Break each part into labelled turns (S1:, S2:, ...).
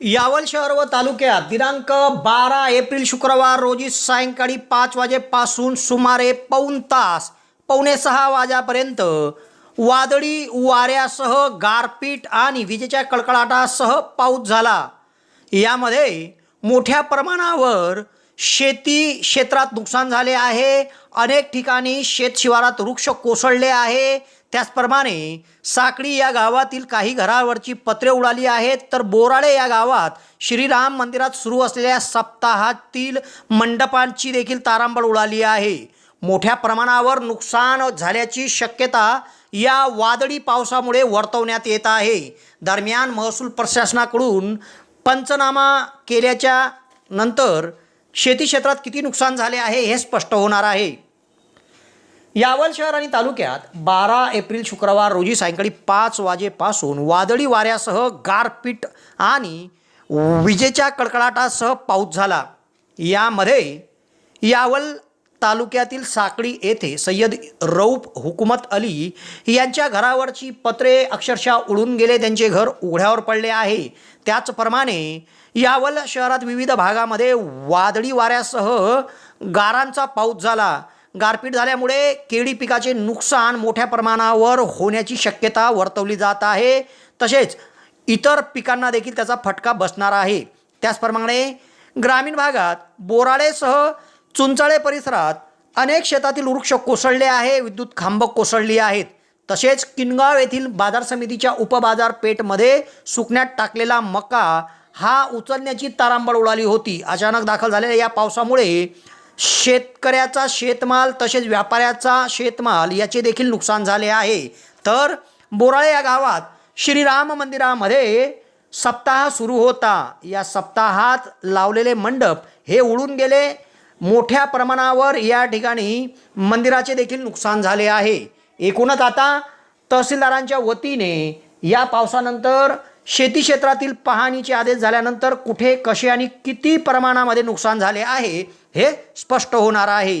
S1: यावल शहर व तालुक्यात दिनांक बारा एप्रिल शुक्रवार रोजी सायंकाळी पाच वाजेपासून सुमारे पाऊण तास पावणे सहा वाजापर्यंत वादळी वाऱ्यासह गारपीट आणि विजेच्या कडकडाटासह पाऊस झाला. यामध्ये मोठ्या प्रमाणावर शेती क्षेत्रात नुकसान झाले आहे. अनेक ठिकाणी शेतशिवारात वृक्ष कोसळले आहे. त्याचप्रमाणे साकडी या गावातील काही घरावरची पत्रे उडाली आहेत. तर बोराळे या गावात श्रीराम मंदिरात सुरू असलेल्या सप्ताहातील मंडपांची देखील तारांबळ उडाली आहे. मोठ्या प्रमाणावर नुकसान झाल्याची शक्यता या वादळी पावसामुळे वर्तवण्यात येत आहे. दरम्यान महसूल प्रशासनाकडून पंचनामा केल्याच्यानंतर शेती क्षेत्रात किती नुकसान झाले आहे हे स्पष्ट होणार आहे. यावल शहर आणि तालुक्यात बारा एप्रिल शुक्रवार रोजी सायंकाळी पाच वाजेपासून वादळी वाऱ्यासह गारपीट आणि विजेच्या कडकडाटासह पाऊस झाला. यामध्ये यावल तालुक्यातील साकळी येथे सय्यद रऊफ हुकुमत अली यांच्या घरावरची पत्रे अक्षरशः उडून गेले. त्यांचे घर उघड्यावर पडले आहे. त्याचप्रमाणे यावल शहरात विविध भागामध्ये वादळी वाऱ्यासह गारांचा पाऊस झाला. गारपीट झाल्यामुळे केळी पिकाचे नुकसान मोठ्या प्रमाणावर होण्याची शक्यता वर्तवली जात आहे. तसेच इतर पिकांना देखील त्याचा फटका बसणार आहे. त्याचप्रमाणे ग्रामीण भागात बोराळेसह चुंचाळे परिसरात अनेक शेतातील वृक्ष कोसळले आहे विद्युत खांब कोसळली आहेत. तसेच किनगाव येथील बाजार समितीच्या उपबाजारपेठमध्ये सुकण्यात टाकलेला मका हा उचलण्याची तारांबळ उडाली होती. अचानक दाखल झालेल्या या पावसामुळे शेतकऱ्याचा शेतमाल तसेच व्यापाऱ्याचा शेतमाल याचे देखील नुकसान झाले आहे. तर बोराळे या गावात श्रीराम मंदिरामध्ये सप्ताह सुरू होता. या सप्ताहात लावलेले मंडप हे उडून गेले. मोठ्या प्रमाणावर या ठिकाणी मंदिराचे देखील नुकसान झाले आहे. एकूणच आता तहसीलदारांच्या वतीने या पावसानंतर शेती क्षेत्रातील पाहणीचे आदेश झाल्यानंतर कुठे कसे आणि किती प्रमाणामध्ये नुकसान झाले आहे हे स्पष्ट होणार आहे.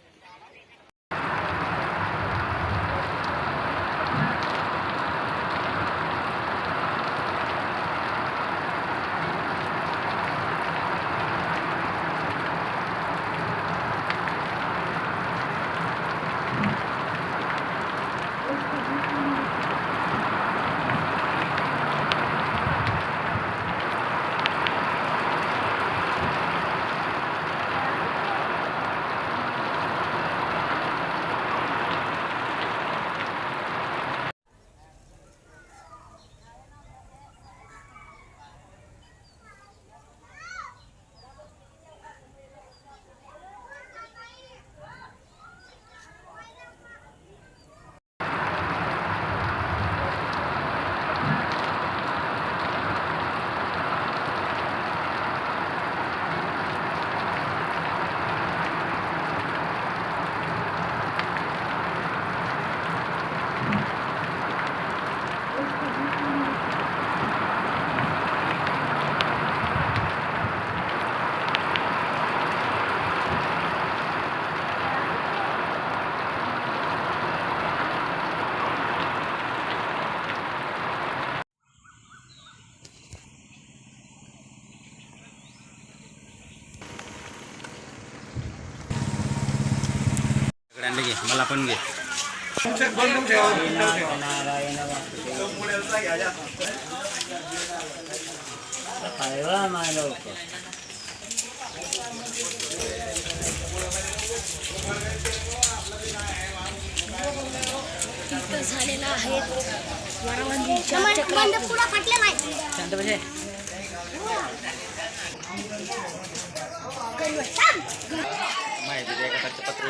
S2: सगळ्यांना घे मला पण घे.
S3: झालेला आहे वरावंदीच्या चक्रात
S4: पुढा फाटले नाही
S2: माहिती एका पत्र गेली केले मागायले